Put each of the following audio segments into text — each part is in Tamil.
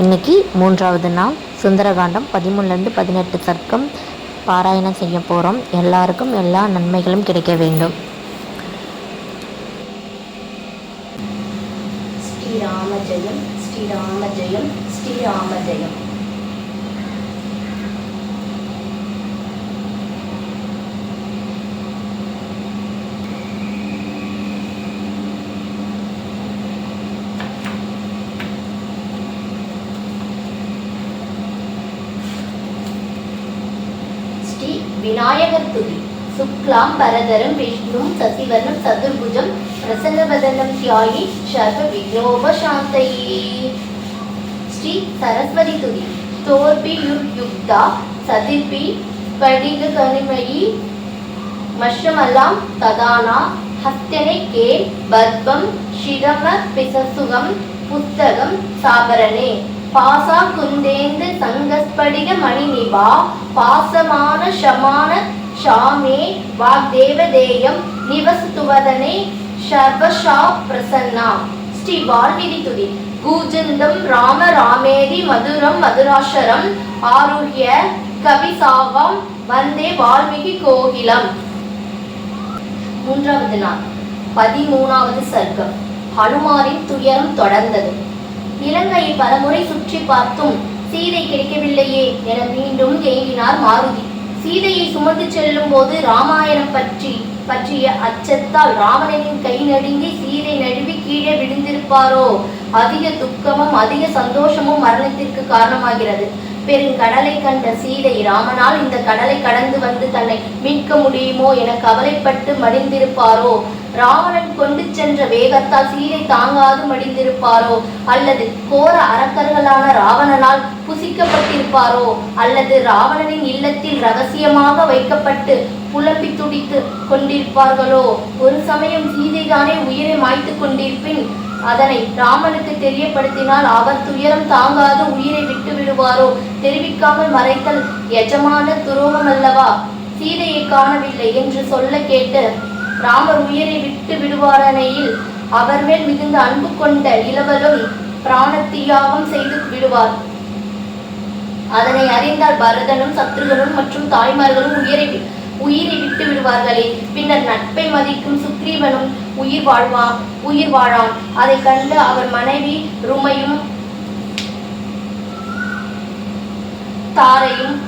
இன்னைக்கு மூன்றாவது நாள் சுந்தரகாண்டம் பதிமூணுலேருந்து பதினெட்டு சர்க்கம் பாராயணம் செய்ய போகிறோம் எல்லாருக்கும் எல்லா நன்மைகளும் கிடைக்க வேண்டும். ஸ்ரீராம ஜெயம் ஸ்ரீராம ஜெயம் ஸ்ரீராம ஜெயம் ஸ்ரீ விநாயகர் துதி. சுக்லாம் பரதரம் விஷ்ணு சசிவர்ணம் சதுர்புஜம் பிரசன்னவதனம் தியாயி சர்வ விக்னோபசாந்தயே ஸ்ரீ சரஸ்வதி துதி. தோர்பி யுக்தா சதிர்பி படிக கனிமயி மஷ்ரமல்லாம் ததானா ஹஸ்தனை கே பத்மம் ஷிரம பிசசுகம் புத்தகம் சாபரணே. பாசா குந்தேந்து சங்கஸ்படிக மணிநிபா பாசமான ஷமான ஷாமே வாக்தேவதேயம் நிவசுத்துவதனே ஷர்வஷா பிரசன்னா. ஸ்ரீ வால்மீகி துதி. கூஜந்தம் ராம ராமேதி மதுரம் மதுராஷரம் ஆருஹ்ய கவிசாவம் வந்தே வால்மீகி கோகிலம். மூன்றாவது நாள். பதிமூணாவது சர்க்கம். ஹனுமாரின் துயரம் தொடர்ந்தது. இலங்கையை பலமுறை சுற்றி பார்த்தும் சீதை கிடைக்கவில்லையே என மீண்டும் ஏங்கினார் மாருதி. சீதையை சுமந்து செல்லும் போது ராமாயணம் பற்றி பற்றிய அச்சத்தால் ராவணனின் கை நடுங்கி சீதை நழுவி கீழே விழுந்திருப்பாரோ? அதிக துக்கமும் அதிக சந்தோஷமும் மரணத்திற்கு காரணமாகிறது. பெருங்கடலை கண்ட சீதை ராமனால் இந்த கடலை கடந்து வந்து தன்னை மீட்க முடியுமோ என கவலைப்பட்டு மடிந்திருப்பாரோ? ராவணன் கொண்டு சென்ற வேகத்தால் சீதை தாங்காது மடிந்திருப்பாரோ? அல்லது கோர அரக்கர்களான ராவணனால் புசிக்கப்பட்டிருப்பாரோ? அல்லது ராவணனின் இல்லத்தில் ரகசியமாக வைக்கப்பட்டு புலம்பி துடித்து கொண்டிருப்பார்களோ? ஒரு சமயம் சீதைதானே உயிரை மாய்த்து கொண்டிருப்பின் அதனை ராமனுக்கு தெரியப்படுத்தினால் அவர் துயரம் தாங்காது உயிரை விட்டு விடுவாரோ? தெரிவிக்காமல் மறைத்தல் எஜமான துரோகம் அல்லவா? சீதையை காணவில்லை என்று சொல்ல கேட்டு ராமர் உயிரை விட்டு விடுவாரனையில் அவர் மேல் மிகுந்த அன்பு கொண்ட இளவலும் பிராணத்தியாகம் செய்து விடுவார். அதனை அறிந்தால் பரதனும் சத்ருகனும் மற்றும் தாய்மார்களும் உயிரை உயிரை விட்டு விடுவார்களே. பின்னர் நட்பை மதிக்கும் சுக்ரீவனும் உயிர் வாழ்வா உயிர் வாழான். அதை கண்டு அவர் மனைவி ருமையும் தாரையும்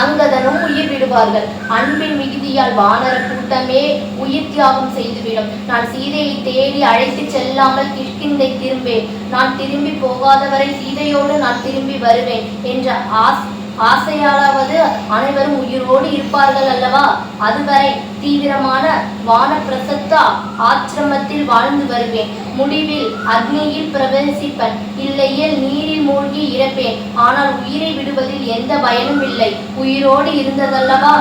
அங்கதனும் உயிர் விடுவார்கள். அன்பின் மிகுதியால் வானர கூட்டமே உயிர் தியாகம் செய்துவிடும். நான் சீதையை தேடி அழைத்து செல்லாமல் கிஷ்கிந்தை திரும்பேன் நான் திரும்பி போகாதவரை சீதையோடு நான் திரும்பி வருவேன் என்ற ஆஸ் ஆசையாலாவது அனைவரும் உயிரோடு இருப்பார்கள் அல்லவா? அதுவரை தீவிரமான வானப்பிரசத்தா ஆச்சிரமத்தில் வாழ்ந்து வருவேன். முடிவில் அக்னியில் பிரவேசிப்பேன். இல்லையே நீரில் மூழ்கி இறப்பேன். ஆனால் உயிரை விடுவதில் எந்த பயனும் இல்லை. உயிரோடு இருந்ததல்லவா?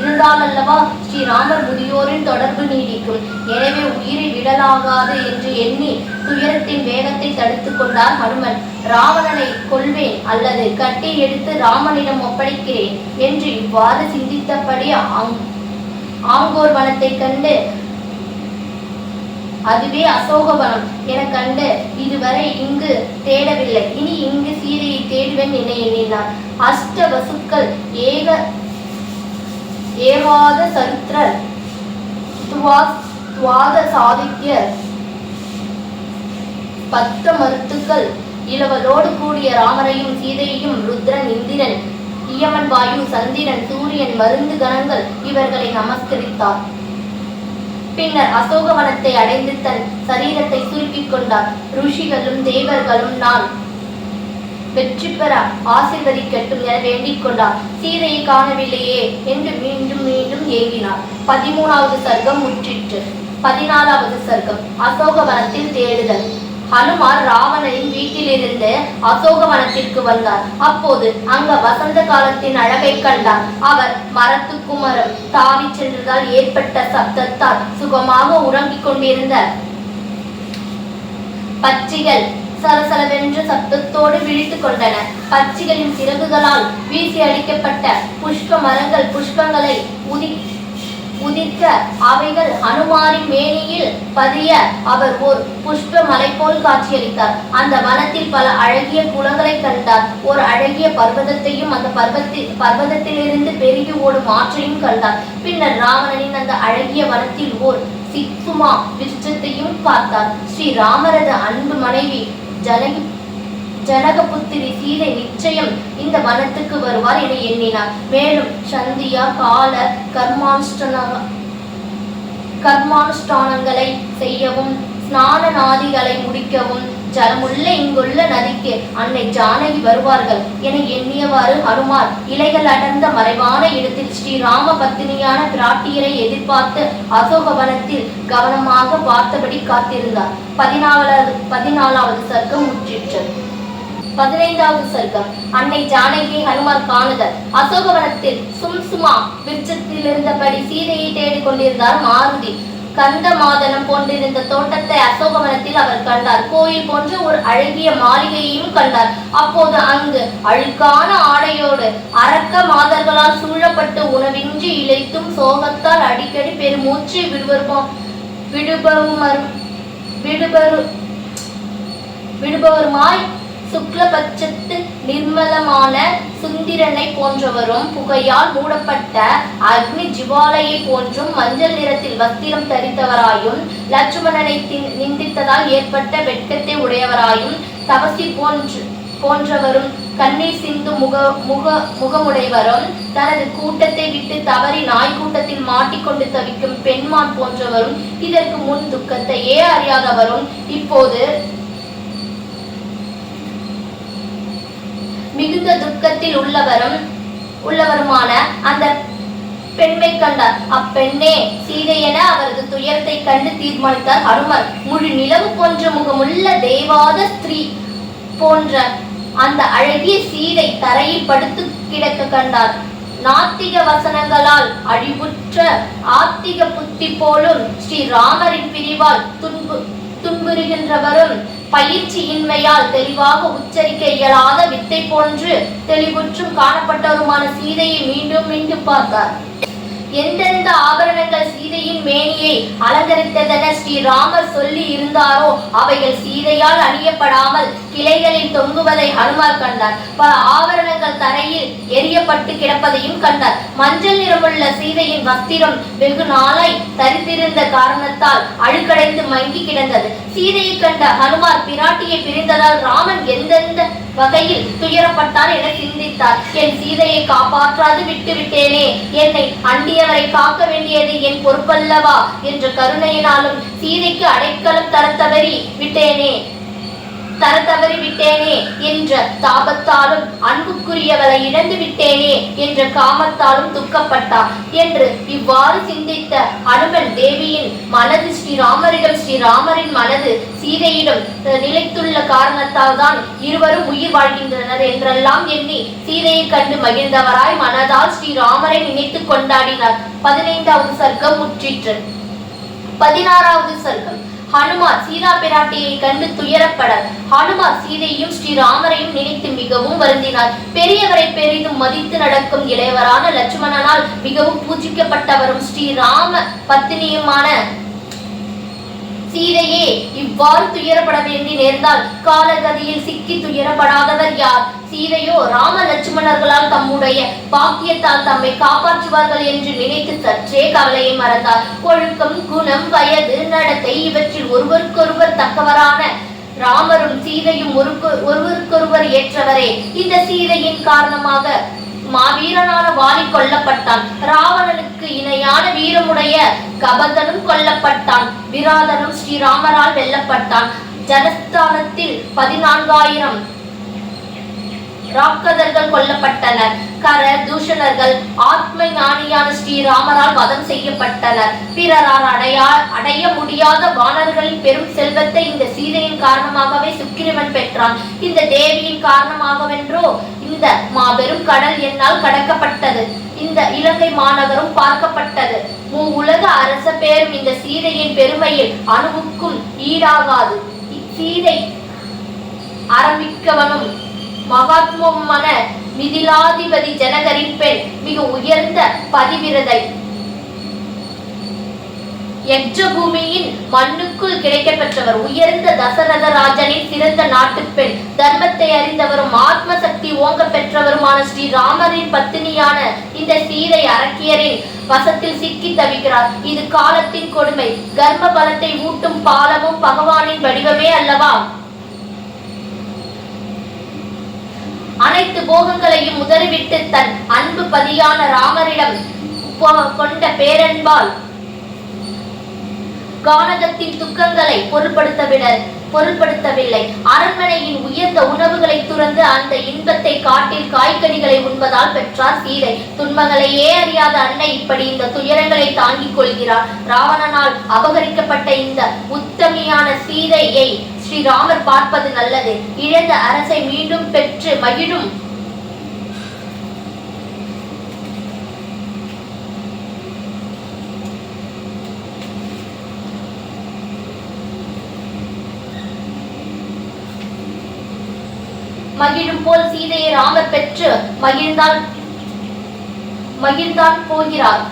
இருந்தாலல்லவா? ஸ்ரீராமர் முதியோரின் தொடர்பு நீடிக்கும். எனவே உயிரை விடலாகாது என்று எண்ணி துயரத்தின் வேகத்தை தடுத்துக் கொண்டார் ஹனுமன் ராவணனை கொள்வேன் அல்லது கட்டி எடுத்து ராமனிடம் ஒப்படைக்கிறேன் என்று இவ்வாறு சிந்தித்தபடி ஆங்கோர் வனத்தை கண்டு அதுவே அசோகவனம் என கண்டு இதுவரை இங்கு தேடவில்லை. இனி இங்கு சீதையை தேடுவேன் என எண்ணினார். அஷ்ட வசுக்கள் ஏக ஏவாத சரித்திரர் துவாஸ் துவாத சாதித்ய பத்த மருத்துக்கள். இளவலோடு கூடிய ராமரையும் சீதையையும் ருத்ரன் இந்திரன் இயமன் வாயு சந்திரன் சூரியன் மருந்து கணங்கள் இவர்களை நமஸ்கரித்தார். பின்னர் அசோகவனத்தை அடைந்து தன் சரீரத்தை சுருக்கிக் கொண்டார். ருஷிகளும் தேவர்களும் நான் வெற்றி பெற ஆசீர்வதிக்கட்டும் என வேண்டிக் கொண்டார். சீதையை காணவில்லையே என்று மீண்டும் மீண்டும் ஏங்கினார் பதிமூணாவது சர்க்கம் முற்றிற்று. பதினாலாவது சர்க்கம் அசோகவனத்தில் தேடுதல். ஹனுமார் ராவணனின் வீட்டிலிருந்து அசோகவனத்திற்கு வந்தார். அப்போது அங்க வசந்த காலத்தின் அழகை கண்டார். அவர் மரத்துக்கு மரம் தாவி சென்றதால் ஏற்பட்ட சப்தத்தால் சுகமாக உறங்கிக் கொண்டிருந்த பச்சிகள் சலசலவென்று சப்தத்தோடு விழித்துக் கொண்டன. பச்சிகளின் சிறகுகளால் வீசி அடிக்கப்பட்ட புஷ்ப மரங்கள் புஷ்பங்களை உதி உதிர்க்க அவைகள் அனுமாரின் மேனியில் பதிய அவர் ஒரு புஷ்ப மலை போல் காட்சியளித்தார். அந்த வனத்தில் பல அழகிய குளங்களை கண்டார். ஒரு அழகிய பர்வதத்தையும் அந்த பர்வத்தில் பர்வதத்திலிருந்து பெருகி ஓடும் ஆற்றையும் கண்டார். பின்னர் ராவணனின் அந்த அழகிய வனத்தில் ஓர் சிக்சுமா விருட்சத்தையும் பார்த்தார். ஸ்ரீ ராமரது அன்பு மனைவி ஜனகி ஜனகபுத்திரி சீதை நிச்சயம் இந்த வனத்துக்கு வருவார் என எண்ணினார். மேலும் சந்தியா கால கர்மானுஷ்டன கர்மானுஷ்டானங்களை செய்யவும் ஸ்நான நாதிகளை முடிக்கவும் ஜலமுள்ள இங்குள்ள நதிக்கு அன்னை ஜானகி வருவார்கள் என எண்ணியவாறு ஹனுமார் இலைகள் அடர்ந்த மறைவான இடத்தில் ஸ்ரீராம பத்தினியான பிராட்டியரை எதிர்பார்த்து அசோகவனத்தில் கவனமாக பார்த்தபடி காத்திருந்தார். பதினாலாவது பதினாலாவது சர்க்கம் முற்றிற்று. பதினைந்தாவது சர்க்கம். அன்னை ஜானகி ஹனுமார் காணுதல். அசோகவனத்தில் சும்சுமா விருட்சத்தில் இருந்தபடி சீதையை தேடிக் கொண்டிருந்தார் மாருதி. கந்த மாதனம் போன்றிருந்த தோட்டத்தை அசோகவனத்தில் அவர் கண்டார். கோயில் போன்ற ஒரு அழகிய மாளிகையையும் கண்டார். அப்போது அங்கு அழுக்கான ஆடையோடு அரக்க மாதர்களால் சூழப்பட்டு உணவின்றி இழைத்தும் சோகத்தால் அடிக்கடி பெருமூச்சு விடுவரும் விடுபவரும் விடுபரு விடுபவருமாய் சுக்லபட்சத்து நிர்மலமான சுந்திரனை போன்றவரும் புகையால் மூடப்பட்ட அக்னி ஜிவாலையை போன்றும் மஞ்சள் நிறத்தில் வஸ்திரம் தரித்தவராயும் லட்சுமணனை தி- நிந்தித்ததால் ஏற்பட்ட வெட்கத்தை உடையவராயும் தபசி போன்று போன்றவரும் கண்ணீர் சிந்து முக முக முகமுடையவரும் தனது கூட்டத்தை விட்டு தவறி நாய் கூட்டத்தில் மாட்டிக்கொண்டு தவிக்கும் பெண்மான் போன்றவரும் இதற்கு முன் துக்கத்தையே அறியாதவரும் இப்போது மிகுந்த துக்கத்தில் உள்ளவரும் உள்ளவருமான அந்த பெண்மை கண்டார் அப்பெண்ணே சீதை என அவரது துயரத்தை கண்டு தீர்மானித்தார் ஹனுமர் முழு நிலவு போன்ற முகமுள்ள தேவாத ஸ்திரீ போன்ற அந்த அழகிய சீதை தரையில் படுத்து கிடக்க கண்டார். நாத்திக வசனங்களால் அழிவுற்ற ஆத்திக புத்தி போலும் ஸ்ரீ ராமரின் பிரிவால் துன்பு துன்புறுகின்றவரும் பயிற்சியின்மையால் தெளிவாக உச்சரிக்க இயலாத வித்தை போன்று தெளிவுற்றும் காணப்பட்டவருமான சீதையை மீண்டும் மீண்டும் பார்த்தார் எந்தெந்த ஆபரணங்கள் சீதையின் மேனியை அலங்கரித்ததென ஸ்ரீராமர் சொல்லி இருந்தாரோ அவைகள் சீதையால் அணியப்படாமல் கிளைகளில் தொங்குவதை ஹனுமார் கண்டார். பல ஆபரணங்கள் தரையில் எரியப்பட்டு கிடப்பதையும் கண்டார். மஞ்சள் நிறமுள்ள சீதையின் வஸ்திரம் வெகு நாளாய் தரித்திருந்த காரணத்தால் அழுக்கடைந்து மங்கி கிடந்தது. சீதையை கண்ட ஹனுமார் பிராட்டியை பிரிந்ததால் ராமன் எந்தெந்த வகையில் துயரப்பட்டார் என சிந்தித்தார். என் சீதையை காப்பாற்றாது விட்டு விட்டேனே என்னை அண்டியவரை காக்க வேண்டியது என் பொறுப்பல்லவா? என்ற கருணையினாலும் சீதைக்கு அடைக்கலம் தர தவறி விட்டேனே. தர தவறி விட்டேனே என்ற தாபத்தாலும் அன்புக்குரியவளை இழந்து விட்டேனே என்ற காமத்தாலும் துக்கப்பட்டார் என்று இவ்வாறு சிந்தித்த அனுமன் தேவியின் மனது ஸ்ரீராமரிடம் ஸ்ரீராமரின் மனது சீதையிடம் நிலைத்துள்ள காரணத்தால் தான் இருவரும் உயிர் வாழ்கின்றனர் என்றெல்லாம் எண்ணி சீதையை கண்டு மகிழ்ந்தவராய் மனதால் ஸ்ரீராமரை நினைத்து கொண்டாடினார். பதினைந்தாவது சர்க்கம் முற்றிற்று. பதினாறாவது சர்க்கம். ஹனுமார் சீதா பிராட்டியை கண்டு துயரப்பட ஹனுமார் சீதையும் ஸ்ரீராமரையும் நினைத்து மிகவும் வருந்தினார் பெரியவரை பெரிதும் மதித்து நடக்கும் இளையவரான லட்சுமணனால் மிகவும் பூஜிக்கப்பட்டவரும் ஸ்ரீராம பத்தினியுமான சீதையே இவ்வாறு துயரப்பட வேண்டி நேர்ந்தால் காலகதியில் சிக்கி துயரப்படாதவர் யார்? சீதையோ ராம லட்சுமணர்களால் தம்முடைய பாக்கியத்தால் தம்மை காப்பாற்றுவார்கள் என்று நினைத்து சற்றே கவலையை மறந்தார். ஒழுக்கம் குணம் வயது நடத்தை இவற்றில் ஒருவருக்கொருவர் தக்கவரான ராமரும் சீதையும் ஒருவருக்கொருவர் ஏற்றவரே. இந்த சீதையின் காரணமாக மாவீரனான வாலி கொல்லப்பட்டான். ராவணன் ராவணனுக்கு இணையான வீரமுடைய கபதனும் கொல்லப்பட்டான். விராதனும் ஸ்ரீராமரால் வெல்லப்பட்டான். ஜனஸ்தானத்தில் பதினான்காயிரம் ராக்கதர்கள் கொல்லப்பட்டனர். கர தூஷணர்கள் ஆத்ம ஞானியான ஸ்ரீராமரால் வதம் செய்யப்பட்டனர். பிறரால் அடையா அடைய முடியாத வானர்களின் பெரும் செல்வத்தை இந்த சீதையின் காரணமாகவே சுக்கிரவன் பெற்றான். இந்த தேவியின் காரணமாகவென்றோ இந்த மாபெரும் கடல் என்னால் கடக்க இலங்கை மாநகரம் பார்க்கப்பட்டது. மூ. உலக அரச பேரும் இந்த சீதையின் பெருமையில் அணுவுக்கும் ஈடாகாது. சீதை ஆரம்பிக்கவனும் மகாத்மன மிதிலாதிபதி ஜனகரின் பெண் மிக உயர்ந்த பதிவிரதை. யக்ஜ பூமியின் மண்ணுக்குள் கிடைக்கப்பெற்றவர் உயர்ந்த தசரதராஜனின் சிறந்த நாட்டுப் பெண் தர்மத்தை அறிந்தவரும் ஆத்ம சக்தி ஓங்க பெற்றவருமான ஸ்ரீ ராமரின் பத்தினியான இந்த சீதை அரக்கியரின் வசத்தில் சிக்கி தவிக்கிறார். இது காலத்தின் கொடுமை. கர்ப்ப பலத்தை ஊட்டும் பாலமும் பகவானின் வடிவமே அல்லவா? அனைத்து போகங்களையும் உதறிவிட்டு தன் அன்பு பதியான ராமரிடம் கொண்ட பேரன்பால் கானகத்தின் துக்கங்களை பொருட்படுத்தவிட பொருட்படுத்தவில்லை. அரண்மனையின் உயர்ந்த உணவுகளை துறந்து அந்த இன்பத்தை காட்டில் காய்கனிகளை உண்பதால் பெற்றார் சீதை. துன்பங்களையே அறியாத அன்னை இப்படி இந்த துயரங்களை தாங்கிக் கொள்கிறார். ராவணனால் அபகரிக்கப்பட்ட இந்த உத்தமியான சீதையை ஸ்ரீராமர் பார்ப்பது நல்லது. இழந்த அரசை மீண்டும் பெற்று மகிழும் மகிழும் போல் சீதையை ராமர் பெற்று மகிழ்ந்தால் மகிழ்ந்தான் போகிறார்.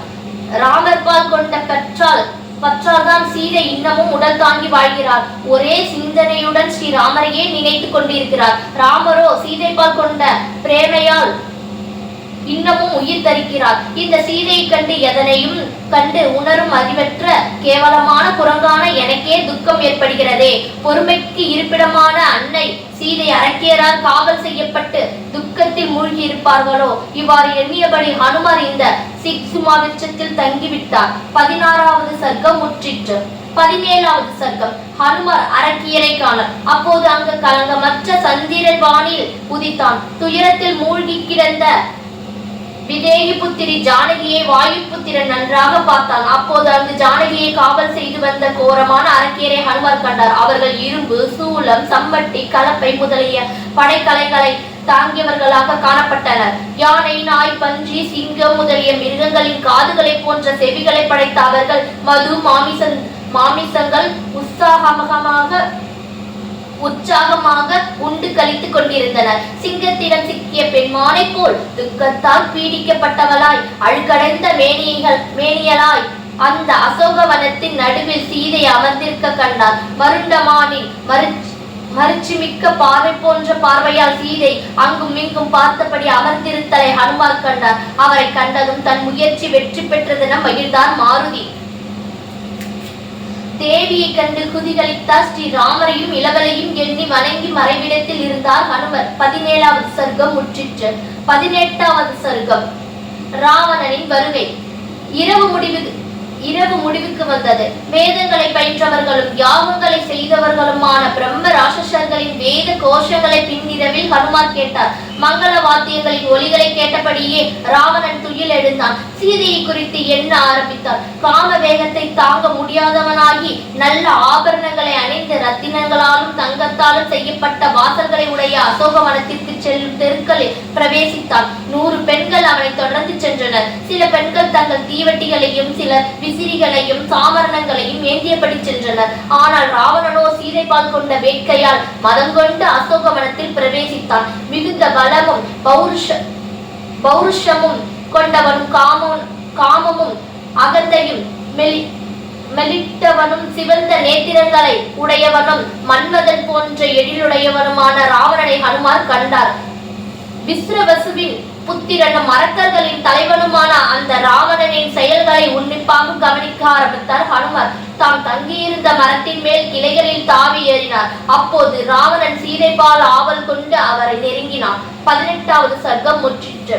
ராமர் பால் கொண்ட கற்றால் பற்றால்தான் சீதை இன்னமும் உடல் தாங்கி வாழ்கிறார். ஒரே சிந்தனையுடன் ஸ்ரீ ராமரையே நினைத்துக் கொண்டிருக்கிறார். ராமரோ சீதை பால் கொண்ட பிரேமையால் இன்னமும் உயிர் தரிக்கிறார். இந்த சீதையை கண்டு எதனையும் கண்டு உணரும் அறிவற்ற கேவலமான குரங்கான எனக்கே துக்கம் ஏற்படுகிறதே. பொறுமைக்கு இருப்பிடமான அன்னை சீதை அரக்கியரால் காவல் செய்யப்பட்டு துக்கத்தில் மூழ்கி இருப்பார்களோ இவ்வாறு எண்ணியபடி ஹனுமார் இந்த சிக்சுமா விருட்சத்தில் தங்கிவிட்டார். பதினாறாவது சர்க்கம் முற்றிற்று. பதினேழாவது சர்க்கம். ஹனுமார் அரக்கியரை காணல். அப்போது அங்கு கலங்கமற்ற சந்திர பாணியில் உதித்தான். துயரத்தில் மூழ்கி கிடந்த விதேகி புத்திரி ஜானகியை வாயு புத்திரன் நன்றாக பார்த்தான் அப்போது அங்கு ஜானகியை காவல் செய்து வந்த கோரமான அரக்கியரை ஹனுமார் கண்டார். அவர்கள் இரும்பு சூலம் சம்பட்டி கலப்பை முதலிய படைக்கலைகளை தாங்கியவர்களாக காணப்பட்டனர். யானை நாய் பன்றி சிங்கம் முதலிய மிருகங்களின் காதுகளை போன்ற செவிகளை படைத்த அவர்கள் மது மாமிசன் மாமிசங்கள் உற்சாகமாக உற்சாகமாக உண்டு கழித்துக் கொண்டிருந்தனர். சிங்கத்திடம் சிக்கிய பெண்மானை போல் துக்கத்தால் பீடிக்கப்பட்டவளாய் அழுக்கடைந்த மேனியங்கள் மேனியலாய் அந்த அசோகவனத்தின் நடுவில் சீதை அமர்ந்திருக்க கண்டார் மருண்டமானின் மறுச் மறுச்சிமிக்க பார்வை போன்ற பார்வையால் சீதை அங்கும் இங்கும் பார்த்தபடி அமர்ந்திருத்தலை ஹனுமார் கண்டார். அவரை கண்டதும் தன் முயற்சி வெற்றி பெற்றதென மகிழ்ந்தார் மாருதி. தேவியை கண்டு குதிகளித்தார் ஸ்ரீ ராமரையும் இளவலையும் எண்ணி வணங்கி மறைவிடத்தில் இருந்தார் ஹனுமர் பதினேழாவது சர்க்கம் முற்றிற்று. பதினெட்டாவது சர்க்கம். ராவணனின் வருகை. இரவு முடிவு இரவு முடிவுக்கு வந்தது. வேதங்களை பயின்றவர்களும் யாகங்களை செய்தவர்களுமான பிரம்ம ராட்சசர்களின் வேத கோஷங்களை பின்னிரவில் ஹனுமார் கேட்டார். மங்கள வாத்தியங்களின் ஒலிகளை கேட்டபடியே ராவணன் துயில் எழுந்தான். சீதையை குறித்து எண்ண ஆரம்பித்தார்? காம வேக தாங்க முடியாதவனாகி நல்ல ஆபரணங்களை அணிந்து ரத்தினங்களாலும் தங்கத்தாலும் செய்யப்பட்ட வாசல்களை உடைய அசோகவனத்திற்கு செல்லும் தெருக்களில் பிரவேசித்தான். நூறு பெண்கள் அவனை தொடர்ந்து சென்றனர். சில பெண்கள் தங்கள் தீவட்டிகளையும் சில விசிறிகளையும் சாமரணங்களையும் ஏந்தியபடி சென்றனர். ஆனால் ராவணனோ சீதைபால் கொண்ட வேட்கையால் மதங்கொண்டு அசோகவனத்தில் பிரவேசித்தான். மிகுந்த பலமும் பௌருஷ பௌருஷமும் கொண்டவனும் காமம் காமமும் அகந்தையும் மெலி மெலிட்டவனும் சிவந்த நேத்திரங்களை உடையவனும் மன்மதன் போன்ற எழிலுடையவனுமான ராவணனை ஹனுமார் கண்டார். விஸ்ரவசுவின் புத்திரனும் அரக்கர்களின் தலைவனுமான அந்த ராவணனின் செயல்களை உன்னிப்பாக கவனிக்க ஆரம்பித்தார் ஹனுமார். தாம் தங்கியிருந்த மரத்தின் மேல் கிளைகளில் தாவி ஏறினார். அப்போது ராவணன் சீதைப்பால் ஆவல் கொண்டு அவரை நெருங்கினான். பதினெட்டாவது சர்க்கம் முற்றிற்று.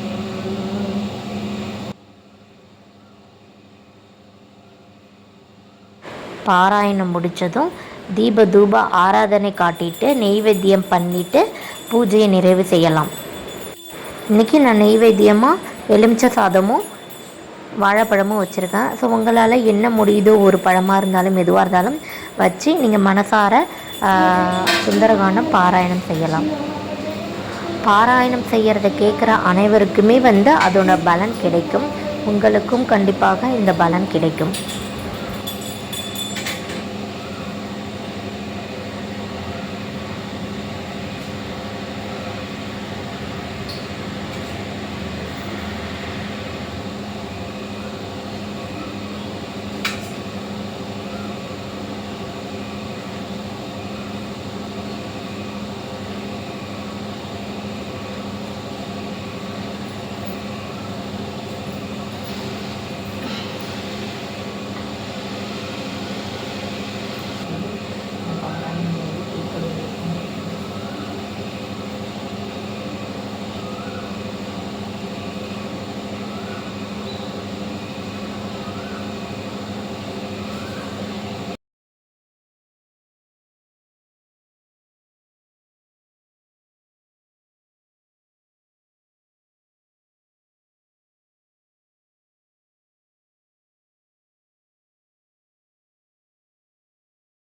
பாராயணம் முடித்ததும் தீப தூப ஆராதனை காட்டிட்டு நெய்வேத்தியம் பண்ணிட்டு பூஜையை நிறைவு செய்யலாம். இன்றைக்கி நான் நெய்வேத்தியமாக எலுமிச்சை சாதமும் வாழைப்பழமும் வச்சுருக்கேன். ஸோ உங்களால் என்ன முடியுதோ ஒரு பழமாக இருந்தாலும் எதுவாக இருந்தாலும் வச்சு நீங்கள் மனசார சுந்தரகாண்டம் பாராயணம் செய்யலாம். பாராயணம் செய்கிறத கேட்குற அனைவருக்குமே வந்து அதோட பலன் கிடைக்கும். உங்களுக்கும் கண்டிப்பாக இந்த பலன் கிடைக்கும்.